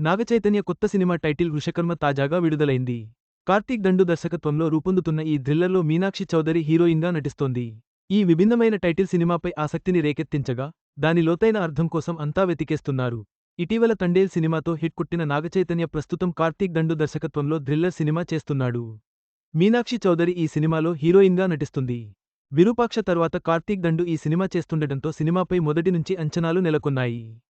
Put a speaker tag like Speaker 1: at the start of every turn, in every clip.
Speaker 1: నాగచైతన్య కొత్త cinema title Vrushakarma తాజాగా విడుదలైంది. కార్తీక్ దండు దర్శకత్వంలో రూపొందుతున్న ఈ థ్రిల్లర్లో మీనాక్షి చౌదరి హీరోయిన్గా నటిస్తోంది. ఈ విభిన్నమైన టైటిల్ సినిమాపై ఆసక్తిని రేకెత్తించగా దాని లోతైన అర్థం కోసం అంతా వెతికేస్తున్నారు. ఇటీవల తండేల్ సినిమాతో హిట్ కొట్టిన నాగచైతన్య ప్రస్తుతం కార్తీక్ దండు దర్శకత్వంలో థ్రిల్లర్ సినిమా చేస్తున్నాడు. మీనాక్షి చౌదరి ఈ సినిమాలో హీరోయిన్గా నటిస్తుంది. విరూపాక్ష తర్వాత కార్తీక్ దండు ఈ సినిమా చేస్తుండటంతో సినిమాపై మొదటి నుంచి అంచనాలు నెలకొన్నాయి.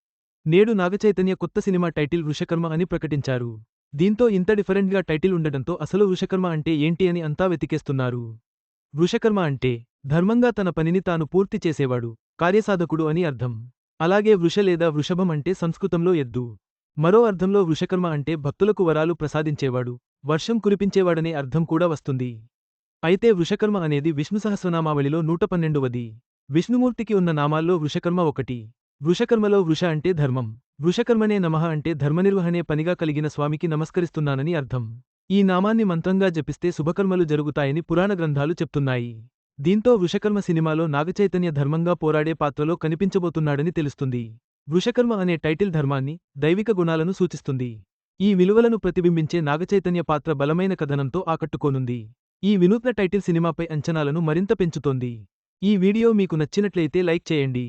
Speaker 1: నేడు నాగచైతన్య కొత్త సినిమా టైటిల్ వృషకర్మ అని ప్రకటించారు. దీంతో ఇంత డిఫరెంట్గా టైటిల్ ఉండటంతో అసలు వృషకర్మ అంటే ఏంటి అని అంతా వెతికేస్తున్నారు. వృషకర్మ అంటే ధర్మంగా తన పనిని తాను పూర్తి చేసేవాడు కార్యసాధకుడు అని అర్థం. అలాగే వృష లేదా వృషభం అంటే సంస్కృతంలో ఎద్దు. మరో అర్థంలో వృషకర్మ అంటే భక్తులకు వరాలు ప్రసాదించేవాడు వర్షం కురిపించేవాడనే అర్థం కూడా వస్తుంది. అయితే వృషకర్మ అనేది విష్ణు సహస్రనామావళిలో నూట పన్నెండువది. విష్ణుమూర్తికి ఉన్న నామాల్లో వృషకర్మ ఒకటి. వృషకర్మలో వృష అంటే ధర్మం. వృషకర్మనే నమః అంటే ధర్మనిర్వహణే పనిగా కలిగిన స్వామికి నమస్కరిస్తున్నానని అర్థం. ఈ నామాన్ని మంత్రంగా జపిస్తే శుభకర్మలు జరుగుతాయని పురాణ గ్రంథాలు చెప్తున్నాయి. దీంతో వృషకర్మ సినిమాలో నాగచైతన్య ధర్మంగా పోరాడే పాత్రలో కనిపించబోతున్నాడని తెలుస్తుంది. వృషకర్మ అనే టైటిల్ ధర్మాన్ని దైవిక గుణాలను సూచిస్తుంది. ఈ విలువలను ప్రతిబింబించే నాగచైతన్య పాత్ర బలమైన కథనంతో ఆకట్టుకోనుంది. ఈ వినూత్న టైటిల్ సినిమాపై అంచనాలను మరింత పెంచుతోంది. ఈ వీడియో మీకు నచ్చినట్లయితే లైక్ చేయండి.